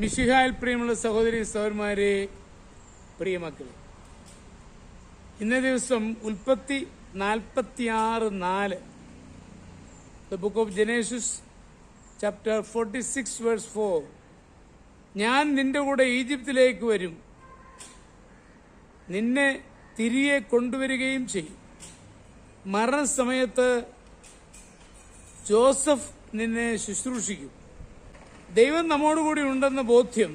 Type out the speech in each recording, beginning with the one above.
മിഷിഹായിൽ പ്രിയമുള്ള സഹോദരി സഹോദരന്മാരെ പ്രിയമക്കളെ ഇന്നേ ദിവസം ഉൽപ്പത്തി നാൽപ്പത്തിയാറ് നാല് the book of Genesis chapter forty six verse four ഞാൻ നിന്റെ കൂടെ ഈജിപ്തിലേക്ക് വരും. നിന്നെ തിരികെ കൊണ്ടുവരികയും ചെയ്യും. മരണസമയത്ത് ജോസഫ് നിന്നെ ശുശ്രൂഷിക്കും. ദൈവം നമ്മോടുകൂടി ഉണ്ടെന്ന ബോധ്യം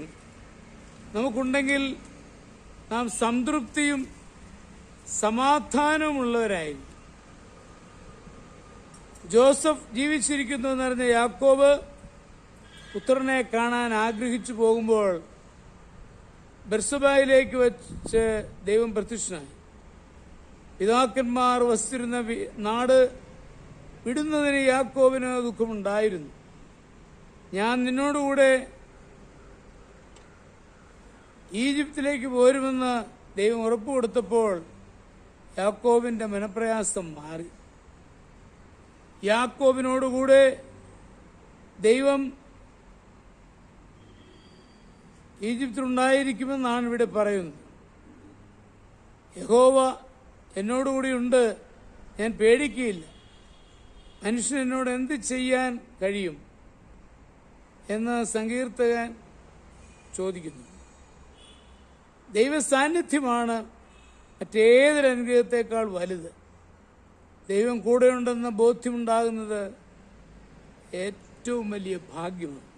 നമുക്കുണ്ടെങ്കിൽ നാം സംതൃപ്തിയും സമാധാനവുമുള്ളവരായി. ജോസഫ് ജീവിച്ചിരിക്കുന്നു എന്നറിഞ്ഞ യാക്കോബ് പുത്രനെ കാണാൻ ആഗ്രഹിച്ചു പോകുമ്പോൾ ബെർസബായിലേക്ക് വെച്ച് ദൈവം പ്രത്യക്ഷനായി. പിതാക്കന്മാർ വസിച്ചിരുന്ന നാട് വിടുന്നതിന് യാക്കോബിന് ദുഃഖമുണ്ടായിരുന്നു. ഞാൻ നിന്നോടുകൂടെ ഈജിപ്തിലേക്ക് പോരുമെന്ന് ദൈവം ഉറപ്പ് കൊടുത്തപ്പോൾ യാക്കോബിന്റെ മനപ്രയാസം മാറി. യാക്കോബിനോടുകൂടെ ദൈവം ഈജിപ്തിലുണ്ടായിരിക്കുമെന്നാണ് ഇവിടെ പറയുന്നത്. യഹോവ എന്നോടുകൂടിയുണ്ട് ഞാൻ പേടിക്കുകയില്ല. മനുഷ്യൻ എന്നോട് എന്ത് ചെയ്യാൻ കഴിയും? എന്ന് സങ്കീർത്തകൻ ചോദിക്കുന്നു. ദൈവസാന്നിധ്യമാണ് മറ്റേതൊരു അനുഗ്രഹത്തെക്കാൾ വലുത്. ദൈവം കൂടെയുണ്ടെന്ന ബോധ്യമുണ്ടാകുന്നത് ഏറ്റവും വലിയ ഭാഗ്യമാണ്.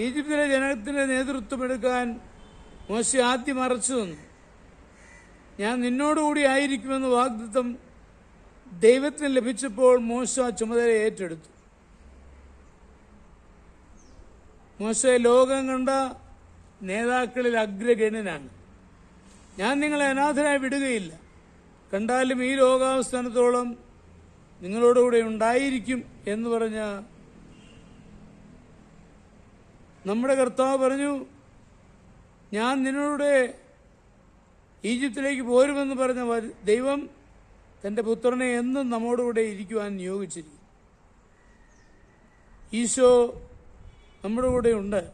ഈജിപ്തിലെ ജനത്തിന്റെ നേതൃത്വം എടുക്കാൻ മോശ ആദ്യം മറച്ചു തന്നു. ഞാൻ നിന്നോടുകൂടി ആയിരിക്കുമെന്ന് വാഗ്ദത്തം ദൈവത്തിന് ലഭിച്ചപ്പോൾ മോശ ചുമതല ഏറ്റെടുത്തു. മോശ ലോകം കണ്ട നേതാക്കളിൽ അഗ്രഗണ്യനാണ്. ഞാൻ നിങ്ങളെ അനാഥനായി വിടുകയില്ല. കണ്ടാലും ഈ ലോകാവസ്ഥാനത്തോളം നിങ്ങളോടുകൂടെ ഉണ്ടായിരിക്കും എന്ന് പറഞ്ഞ നമ്മുടെ കർത്താവ് പറഞ്ഞു ഞാൻ നിന്നോടെ ഈജിപ്തിലേക്ക് പോരുമെന്ന് പറഞ്ഞ ദൈവം തന്റെ പുത്രനെ എന്നും നമ്മോടുകൂടെ ഇരിക്കുവാൻ നിയോഗിച്ചിരിക്കും ഈശോ നമ്മുടെ കൂടെ ഉണ്ട്.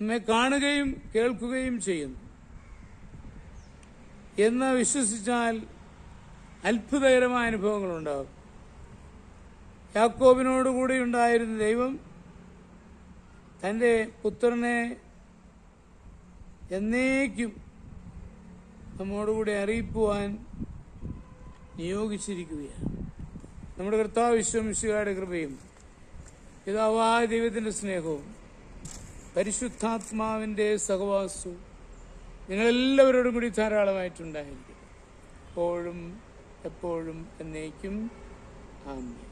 നമ്മെ കാണുകയും കേൾക്കുകയും ചെയ്യുന്നു. എന്ന് വിശ്വസിച്ചാൽ അത്ഭുതകരമായ അനുഭവങ്ങളുണ്ടാകും യാക്കോബിനോടുകൂടി ഉണ്ടായിരുന്ന ദൈവം തന്റെ പുത്രനെ എന്നേക്കും നമ്മോടുകൂടി അറിയിക്കുവാൻ നിയോഗിച്ചിരിക്കുകയാണ്. നമ്മുടെ കർത്താവ് വിശ്വമിശുകാരുടെ കൃപയും പിതാവായ ദൈവത്തിന്റെ സ്നേഹവും പരിശുദ്ധാത്മാവിന്റെ സഹവാസവും നിങ്ങളെല്ലാവരോടും കൂടി ധാരാളമായിട്ടുണ്ടായിരിക്കും എപ്പോഴും എപ്പോഴും എന്നേക്കും. ആമേൻ.